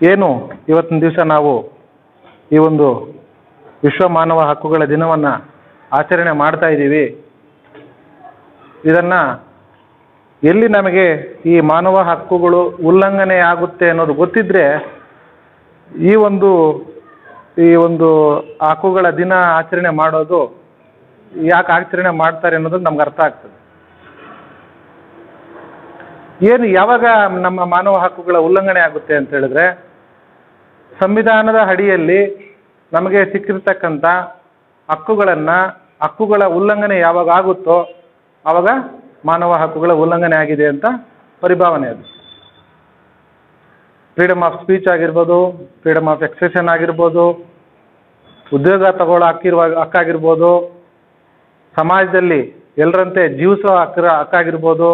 ಏನು ಇವತ್ತಿನ ದಿವಸ ನಾವು ಈ ಒಂದು ವಿಶ್ವ ಮಾನವ ಹಕ್ಕುಗಳ ದಿನವನ್ನು ಆಚರಣೆ ಮಾಡ್ತಾ ಇದ್ದೀವಿ. ಇದನ್ನು ಎಲ್ಲಿ ನಮಗೆ ಈ ಮಾನವ ಹಕ್ಕುಗಳು ಉಲ್ಲಂಘನೆ ಆಗುತ್ತೆ ಅನ್ನೋದು ಗೊತ್ತಿದ್ರೆ ಈ ಒಂದು ಈ ಒಂದು ಹಕ್ಕುಗಳ ದಿನ ಆಚರಣೆ ಮಾಡೋದು ಯಾಕೆ ಆಚರಣೆ ಮಾಡ್ತಾರೆ ಅನ್ನೋದು ನಮ್ಗೆ ಅರ್ಥ ಆಗ್ತದೆ. ಏನು ಯಾವಾಗ ನಮ್ಮ ಮಾನವ ಹಕ್ಕುಗಳ ಉಲ್ಲಂಘನೆ ಆಗುತ್ತೆ ಅಂತ ಹೇಳಿದ್ರೆ ಸಂವಿಧಾನದ ಅಡಿಯಲ್ಲಿ ನಮಗೆ ಸಿಕ್ಕಿರ್ತಕ್ಕಂಥ ಹಕ್ಕುಗಳನ್ನು, ಹಕ್ಕುಗಳ ಉಲ್ಲಂಘನೆ ಯಾವಾಗ ಆಗುತ್ತೋ ಆವಾಗ ಮಾನವ ಹಕ್ಕುಗಳ ಉಲ್ಲಂಘನೆ ಆಗಿದೆ ಅಂತ ಪರಿಭಾವನೆ ಅದು. ಫ್ರೀಡಮ್ ಆಫ್ ಸ್ಪೀಚ್ ಆಗಿರ್ಬೋದು ಫ್ರೀಡಮ್ ಆಫ್ ಎಕ್ಸ್ಪ್ರೆಷನ್ ಆಗಿರ್ಬೋದು, ಉದ್ಯೋಗ ತಗೊಳ್ಳೋ ಹಕ್ಕಿರುವ ಹಕ್ಕಾಗಿರ್ಬೋದು, ಸಮಾಜದಲ್ಲಿ ಎಲ್ಲರಂತೆ ಜೀವಿಸೋ ಹಕ್ಕರ ಹಕ್ಕಾಗಿರ್ಬೋದು,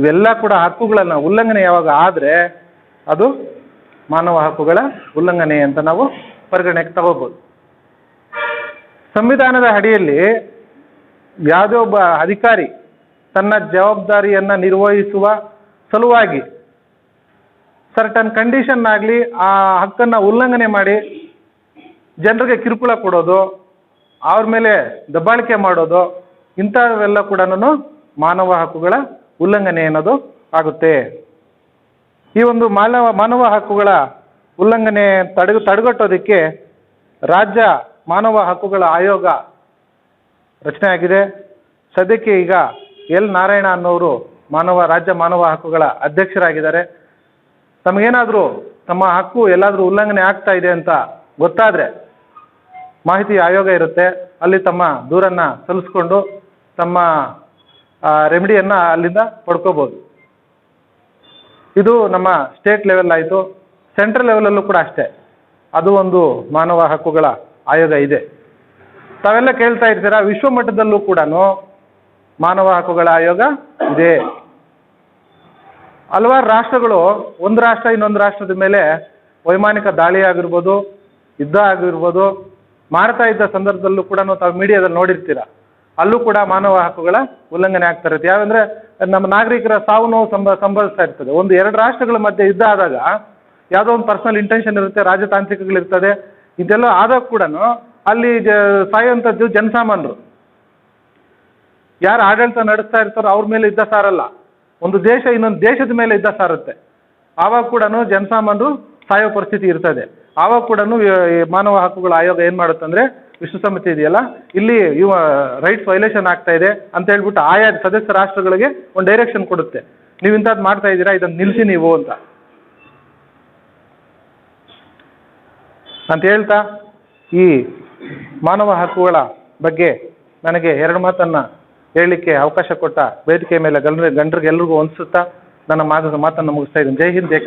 ಇವೆಲ್ಲ ಕೂಡ ಹಕ್ಕುಗಳನ್ನು ಉಲ್ಲಂಘನೆ ಯಾವಾಗ ಆದರೆ ಅದು ಮಾನವ ಹಕ್ಕುಗಳ ಉಲ್ಲಂಘನೆ ಅಂತ ನಾವು ಪರಿಗಣನೆಗೆ ತಗೋಬೋದು. ಸಂವಿಧಾನದ ಅಡಿಯಲ್ಲಿ ಯಾವುದೇ ಒಬ್ಬ ಅಧಿಕಾರಿ ತನ್ನ ಜವಾಬ್ದಾರಿಯನ್ನು ನಿರ್ವಹಿಸುವ ಸಲುವಾಗಿ ಸರ್ಟನ್ ಕಂಡೀಷನ್ ಆಗಲಿ ಆ ಹಕ್ಕನ್ನು ಉಲ್ಲಂಘನೆ ಮಾಡಿ ಜನರಿಗೆ ಕಿರುಕುಳ ಕೊಡೋದು, ಅವ್ರ ಮೇಲೆ ದಬ್ಬಾಳಿಕೆ ಮಾಡೋದು, ಇಂಥವೆಲ್ಲ ಕೂಡ ಮಾನವ ಹಕ್ಕುಗಳ ಉಲ್ಲಂಘನೆ ಅನ್ನೋದು ಆಗುತ್ತೆ. ಈ ಒಂದು ಮಾನವ ಮಾನವ ಹಕ್ಕುಗಳ ಉಲ್ಲಂಘನೆ ತಡೆ ತಡೆಗಟ್ಟೋದಕ್ಕೆ ರಾಜ್ಯ ಮಾನವ ಹಕ್ಕುಗಳ ಆಯೋಗ ರಚನೆ ಆಗಿದೆ. ಸದ್ಯಕ್ಕೆ ಈಗ ಎಲ್ ನಾರಾಯಣ ಅನ್ನೋರು ಮಾನವ, ರಾಜ್ಯ ಮಾನವ ಹಕ್ಕುಗಳ ಅಧ್ಯಕ್ಷರಾಗಿದ್ದಾರೆ. ತಮಗೇನಾದರೂ ತಮ್ಮ ಹಕ್ಕು ಎಲ್ಲಾದರೂ ಉಲ್ಲಂಘನೆ ಆಗ್ತಾ ಇದೆ ಅಂತ ಗೊತ್ತಾದರೆ ಮಾಹಿತಿ ಆಯೋಗ ಇರುತ್ತೆ. ಅಲ್ಲಿ ತಮ್ಮ ದೂರನ್ನು ಸಲ್ಲಿಸ್ಕೊಂಡು ತಮ್ಮ ರೆಮಿಡಿಯನ್ನು ಅಲ್ಲಿಂದ ಪಡ್ಕೋಬೋದು. ಇದು ನಮ್ಮ ಸ್ಟೇಟ್ ಲೆವೆಲ್ ಆಯಿತು. ಸೆಂಟ್ರಲ್ ಲೆವೆಲಲ್ಲೂ ಕೂಡ ಅಷ್ಟೇ. ಅದು ಒಂದು ಮಾನವ ಹಕ್ಕುಗಳ ಆಯೋಗ ಇದೆ. ತಾವೆಲ್ಲ ಕೇಳ್ತಾ ಇರ್ತೀರಾ, ವಿಶ್ವ ಮಟ್ಟದಲ್ಲೂ ಕೂಡ ಮಾನವ ಹಕ್ಕುಗಳ ಆಯೋಗ ಇದೆ. ಹಲವಾರು ರಾಷ್ಟ್ರಗಳು, ಒಂದು ರಾಷ್ಟ್ರ, ಇನ್ನೊಂದು ರಾಷ್ಟ್ರದ ಮೇಲೆ ವೈಮಾನಿಕ ದಾಳಿ ಆಗಿರ್ಬೋದು, ಯುದ್ಧ ಆಗಿರ್ಬೋದು ಮಾಡ್ತಾ ಇದ್ದ ಸಂದರ್ಭದಲ್ಲೂ ಕೂಡ ತಾವು ಮೀಡಿಯಾದಲ್ಲಿ ನೋಡಿರ್ತೀರ. ಅಲ್ಲೂ ಕೂಡ ಮಾನವ ಹಕ್ಕುಗಳ ಉಲ್ಲಂಘನೆ ಆಗ್ತಾ ಇರುತ್ತೆ. ಯಾವಂದ್ರೆ ನಮ್ಮ ನಾಗರಿಕರ ಸಾವು ನೋವು ಸಂಭ, ಸಂಭವಿಸ್ತಾ ಇರ್ತದೆ. ಒಂದು ಎರಡು ರಾಷ್ಟ್ರಗಳ ಮಧ್ಯೆ ಯುದ್ಧ ಆದಾಗ ಯಾವುದೋ ಒಂದು ಪರ್ಸನಲ್ ಇಂಟೆನ್ಷನ್ ಇರುತ್ತೆ, ರಾಜತಾಂತ್ರಿಕಗಳಿರ್ತದೆ, ಇದೆಲ್ಲ ಆದಾಗ ಕೂಡ ಅಲ್ಲಿ ಜ, ಸಾಯುವಂಥದ್ದು ಜನಸಾಮಾನ್ಯರು ಯಾರು ಆಡಳಿತ ನಡೆಸ್ತಾ ಇರ್ತಾರೋ ಅವ್ರ ಮೇಲೆ ಯುದ್ಧ ಸಾರಲ್ಲ. ಒಂದು ದೇಶ ಇನ್ನೊಂದು ದೇಶದ ಮೇಲೆ ಯುದ್ಧ ಸಾರುತ್ತೆ. ಆವಾಗ ಕೂಡ ಜನಸಾಮಾನ್ಯರು ಸಾಯೋ ಪರಿಸ್ಥಿತಿ ಇರ್ತದೆ. ಆವಾಗ ಕೂಡ ಮಾನವ ಹಕ್ಕುಗಳ ಆಯೋಗ ಏನು ಮಾಡುತ್ತೆ ಅಂದರೆ ವಿಶ್ವಸಂಸ್ಥೆ ಇದೆಯಲ್ಲ, ಇಲ್ಲಿ ಇವ ರೈಟ್ಸ್ ವೈಲೇಷನ್ ಆಗ್ತಾ ಇದೆ ಅಂತ ಹೇಳ್ಬಿಟ್ಟು ಆಯಾ ಸದಸ್ಯ ರಾಷ್ಟ್ರಗಳಿಗೆ ಒಂದು ಡೈರೆಕ್ಷನ್ ಕೊಡುತ್ತೆ. ನೀವು ಇಂಥದ್ದು ಮಾಡ್ತಾ ಇದ್ದೀರಾ ಇದನ್ನು ನಿಲ್ಲಿಸಿ ನೀವು ಅಂತ. ಅಂತ ಹೇಳ್ತಾ, ಈ ಮಾನವ ಹಕ್ಕುಗಳ ಬಗ್ಗೆ ನನಗೆ ಎರಡು ಮಾತನ್ನು ಹೇಳಲಿಕ್ಕೆ ಅವಕಾಶ ಕೊಟ್ಟ ವೇದಿಕೆ ಮೇಲೆ ಗಂಡ್ರ ಗಂಡ್ರಿಗೆ ಎಲ್ರಿಗೂ ಹೊಂದಿಸುತ್ತಾ ನನ್ನ ಮಾತು ಮಾತನ್ನು ಮುಗಿಸ್ತಾ ಇದ್ದೀನಿ. ಜೈ ಹಿಂದ್, ಜೈ